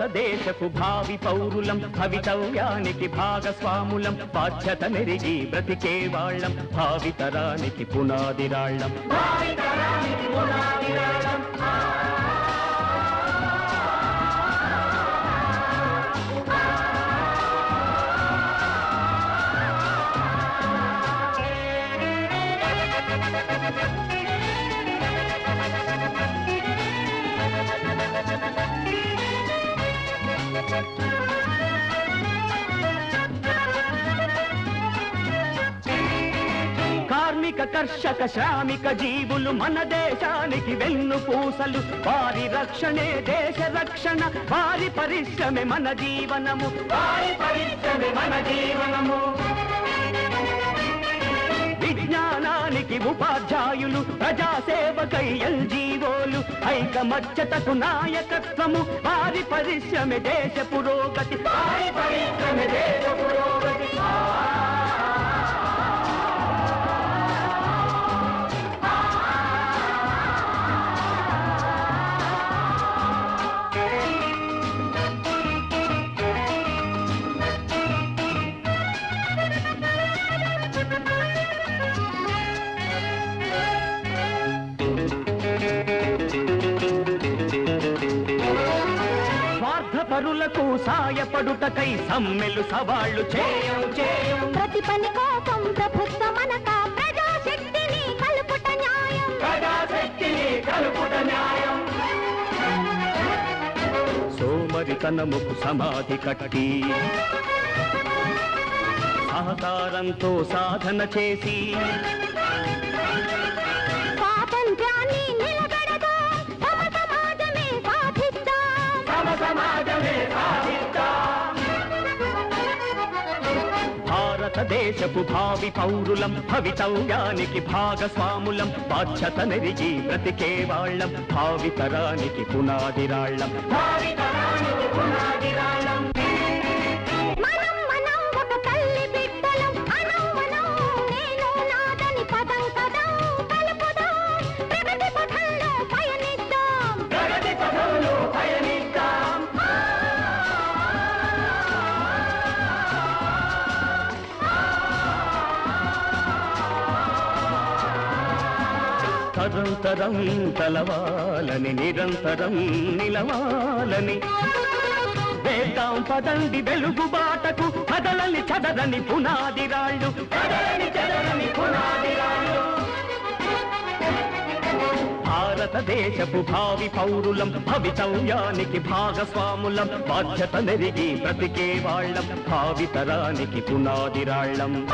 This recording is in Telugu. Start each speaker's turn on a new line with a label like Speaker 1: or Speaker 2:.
Speaker 1: భారతదేశపు భావి పౌరులం భవితవ్యానికి భాగస్వాములం బాధ్యత మెరిగి బ్రతికే వాళ్ళం భావితరానికి పునాది రాళ్ళం Thank you. కార్మిక కర్షక శ్రామిక జీవులు మన దేశానికి వెన్ను పూసలు. వారి రక్షణే దేశ రక్షణ వారి పరిశ్రమే మన జీవనము. వారి పరిశ్రమే మన జీవనము. విజ్ఞానానికి ఉపాధ్యాయులు ప్రజాసేవకై ఎల్జీవో ఐకమత్యతకు నాయకత్వము వారి పరిశ్రమ దేశ పురోగతి. వారి పరిశ్రమ దేశ స్వార్థపరులకు సాయపడుటకై సమ్మెలు సవాళ్ళు చేయు చేయు.
Speaker 2: ప్రతి పని కోసం ప్రభుత్వమనక ప్రజాశక్తిని కలుపుట న్యాయం.
Speaker 1: ప్రజాశక్తిని కలుపుట న్యాయం. సోమరితనముకు సమాధి కట్టి సహకారంతో సాధన చేసి
Speaker 2: స్వాతంత్ర్యాన్ని నిలబెడదాం
Speaker 1: భారతదేశపు భావి పౌరులం భవితవ్యానికి భాగస్వాములం బాధ్యత నెరిగి బ్రతికే వాళ్ళం భావితరానికి పునాదిరాళ్ళం. భావితరానికి పునాదిరాళ్ళం. తరంతరం తలవాలని నిరంతరం నిలవాలని. వేద్దాం పదండి వెలుగు బాటకు కదలని చదరని పునాది రాళ్ళు. కదలని చదరని పునాది రాళ్ళు. భారతదేశపు భావి పౌరులం భవితవ్యానికి భాగస్వాములం బాధ్యత నెరిగి బ్రతికే వాళ్ళం భావితరానికి పునాది రాళ్ళం.